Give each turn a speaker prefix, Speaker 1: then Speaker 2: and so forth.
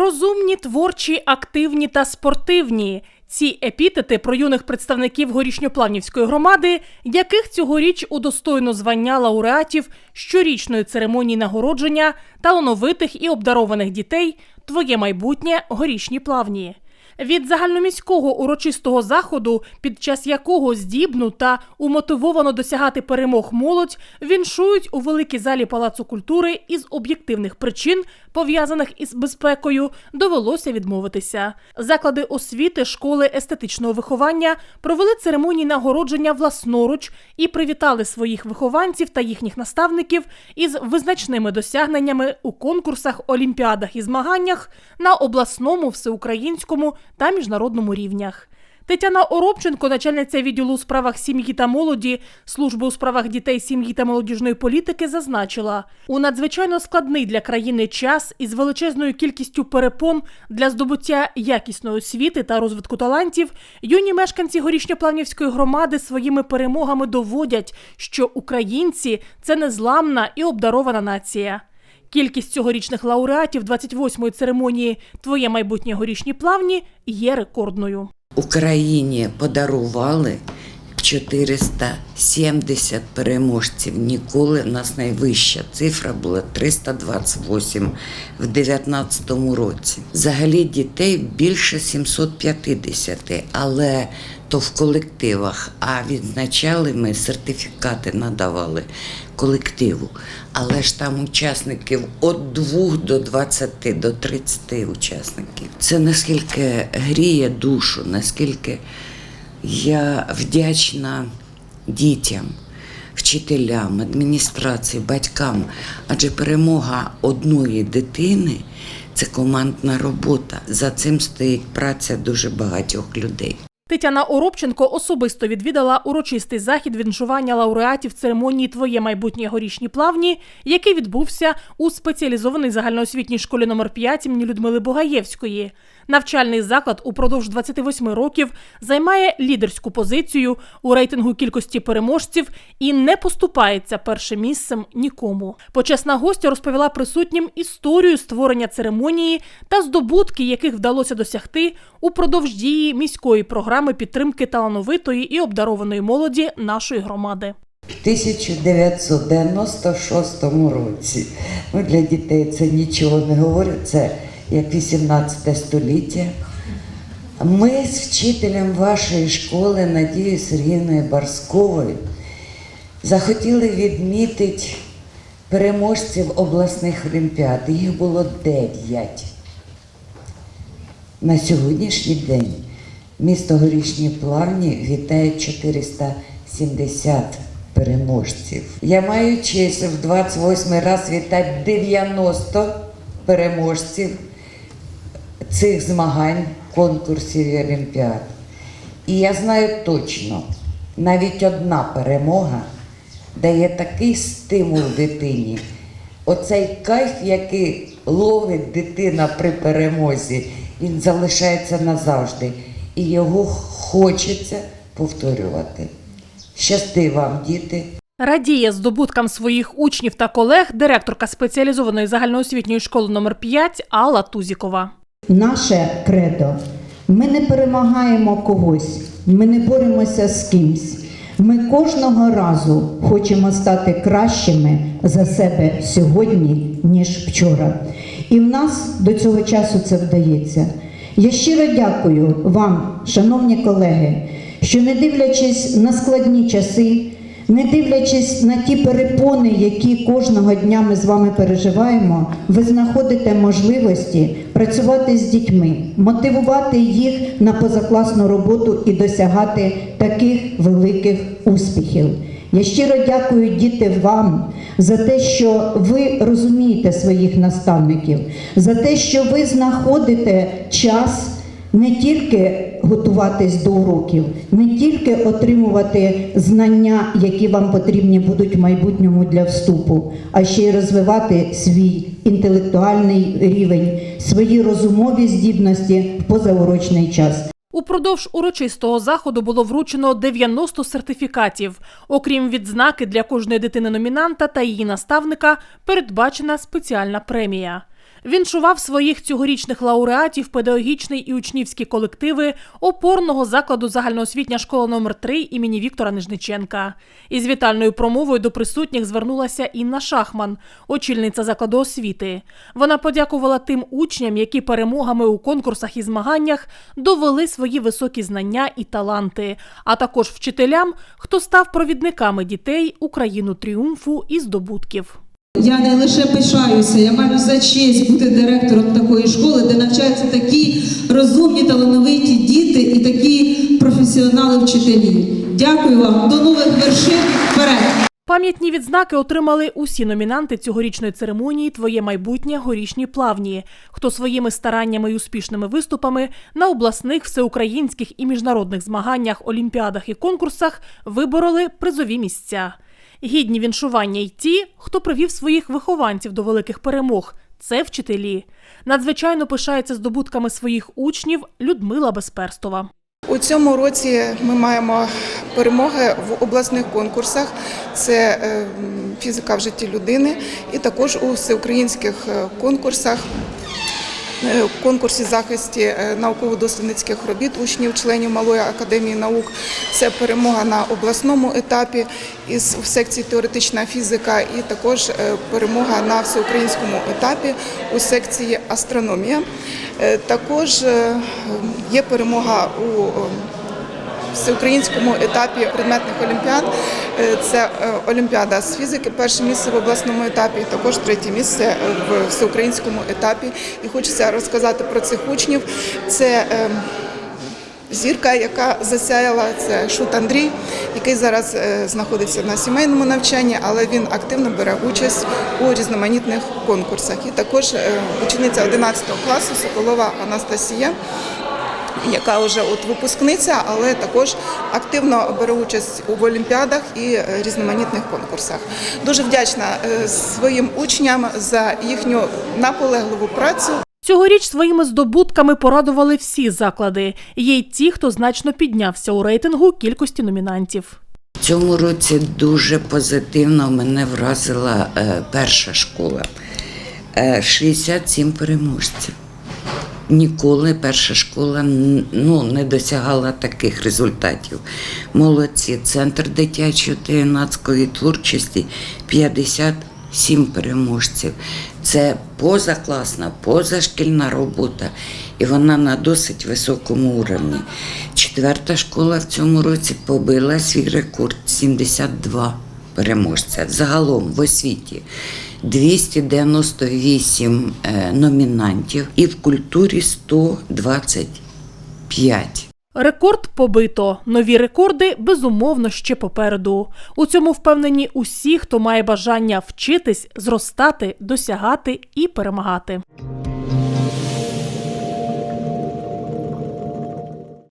Speaker 1: Розумні, творчі, активні та спортивні. Ці епітети про юних представників горішньоплавнівської громади, яких цьогоріч удостойно звання лауреатів щорічної церемонії нагородження талановитих і обдарованих дітей Твоє майбутнє горішні плавні. Від загальноміського урочистого заходу, під час якого здібну та умотивовано досягати перемог молодь, віншують у великій залі Палацу культури із об'єктивних причин, пов'язаних із безпекою, довелося відмовитися. Заклади освіти, школи естетичного виховання провели церемонії нагородження власноруч і привітали своїх вихованців та їхніх наставників із визначними досягненнями у конкурсах, олімпіадах і змаганнях на обласному, всеукраїнському та міжнародному рівнях. Тетяна Оробченко, начальниця відділу у справах сім'ї та молоді, служби у справах дітей, сім'ї та молодіжної політики, зазначила, у надзвичайно складний для країни час із величезною кількістю перепон для здобуття якісної освіти та розвитку талантів, юні мешканці горішньоплавнівської громади своїми перемогами доводять, що українці це незламна і обдарована нація. Кількість цьогорічних лауреатів 28-ї церемонії Твоє майбутнє горішні плавні є рекордною.
Speaker 2: Україні подарували 470 переможців. Ніколи в нас найвища цифра була 328 в 2019 році. Взагалі дітей більше 750, але то в колективах. А відзначали ми сертифікати надавали колективу. Але ж там учасників від 2 до 20, до 30 учасників. Це наскільки гріє душу, наскільки я вдячна дітям, вчителям, адміністрації, батькам. Адже перемога одної дитини це командна робота. За цим стоїть праця дуже багатьох людей.
Speaker 1: Тетяна Оробченко особисто відвідала урочистий захід віншування лауреатів церемонії Твоє майбутнє горішні плавні, який відбувся у спеціалізованій загальноосвітній школі номер 5 імені Людмили Бугаєвської. Навчальний заклад упродовж 28 років займає лідерську позицію у рейтингу кількості переможців і не поступається першим місцем нікому. Почесна гостя розповіла присутнім історію створення церемонії та здобутки, яких вдалося досягти упродовж дії міської програми підтримки талановитої і обдарованої молоді нашої громади.
Speaker 3: В 1996 році. Ну, для дітей це нічого не говорить, це як 18 століття. Ми з вчителем вашої школи Надією Сергіївною Барськовою захотіли відмітити переможців обласних олімпіад. Їх було 9. На сьогоднішній день місто Горішні Плавні вітає 470 переможців. Я маю честь в 28 раз вітати 90 переможців цих змагань, конкурсів і олімпіад. І я знаю точно, навіть одна перемога дає такий стимул дитині. Оцей кайф, який ловить дитина при перемозі, він залишається назавжди. І його хочеться повторювати. Щасти вам, діти!
Speaker 1: Радіє здобуткам своїх учнів та колег директорка спеціалізованої загальноосвітньої школи номер 5 Алла Тузікова.
Speaker 4: Наше кредо. Ми не перемагаємо когось, ми не боремося з кимсь. Ми кожного разу хочемо стати кращими за себе сьогодні, ніж вчора. І в нас до цього часу це вдається. Я щиро дякую вам, шановні колеги, що не дивлячись на складні часи, не дивлячись на ті перепони, які кожного дня ми з вами переживаємо, ви знаходите можливості працювати з дітьми, мотивувати їх на позакласну роботу і досягати таких великих успіхів. Я щиро дякую діти вам за те, що ви розумієте своїх наставників, за те, що ви знаходите час не тільки готуватись до уроків, не тільки отримувати знання, які вам потрібні будуть в майбутньому для вступу, а ще й розвивати свій інтелектуальний рівень, свої розумові здібності в позаурочний час.
Speaker 1: Упродовж урочистого заходу було вручено 90 сертифікатів. Окрім відзнаки для кожної дитини номінанта та її наставника, передбачена спеціальна премія. Віншував своїх цьогорічних лауреатів педагогічний і учнівські колективи опорного закладу загальноосвітня школа номер 3 імені Віктора Нижниченка. Із вітальною промовою до присутніх звернулася Інна Шахман, очільниця закладу освіти. Вона подякувала тим учням, які перемогами у конкурсах і змаганнях довели свої високі знання і таланти, а також вчителям, хто став провідниками дітей у країну тріумфу і здобутків.
Speaker 5: Я не лише пишаюся, я маю за честь бути директором такої школи, де навчаються такі розумні, талановиті діти і такі професіонали вчителі. Дякую вам, до нових вершин вперед!
Speaker 1: Пам'ятні відзнаки отримали усі номінанти цьогорічної церемонії Твоє майбутнє горішні плавні, хто своїми стараннями і успішними виступами на обласних, всеукраїнських і міжнародних змаганнях, олімпіадах і конкурсах вибороли призові місця. Гідні віншування й ті, хто привів своїх вихованців до великих перемог. Це вчителі. Надзвичайно пишається здобутками своїх учнів Людмила Безперстова.
Speaker 6: У цьому році ми маємо перемоги в обласних конкурсах. Це е, фізика в житті людини, і також у всеукраїнських е, конкурсах. Е, Конкурсі захисті е, науково-дослідницьких робіт учнів, членів Малої академії наук. Це перемога на обласному етапі із в секції теоретична фізика, і також е, перемога на всеукраїнському етапі у секції астрономія. Також є перемога у всеукраїнському етапі предметних олімпіад. Е, Це е, Олімпіада з фізики, перше місце в обласному етапі, і також третє місце в всеукраїнському етапі. І хочеться розказати про цих учнів. Це е, Зірка, яка засяяла, це Шут Андрій, який зараз е, знаходиться на сімейному навчанні, але він активно бере участь у різноманітних конкурсах. І також учениця 11 класу Соколова Анастасія, яка вже от випускниця, але також активно бере участь у олімпіадах і е, різноманітних конкурсах. Дуже вдячна е, своїм учням за їхню наполегливу працю.
Speaker 1: Цьогоріч своїми здобутками порадували всі заклади. Є й ті, хто значно піднявся у рейтингу кількості номінантів.
Speaker 2: Цьому році дуже позитивно мене вразила е, перша школа. Е, 67 переможців. Ніколи перша школа ну, не досягала таких результатів. Молодці, центр дитячої та юнацької творчості 57 переможців. Це позакласна, позашкільна робота, і вона на досить високому уровні. Четверта школа в цьому році побила свій рекорд 72 переможця. Загалом в освіті 298 е, номінантів і в культурі 125.
Speaker 1: Рекорд побито. Нові рекорди безумовно ще попереду. У цьому впевнені усі, хто має бажання вчитись, зростати, досягати і перемагати.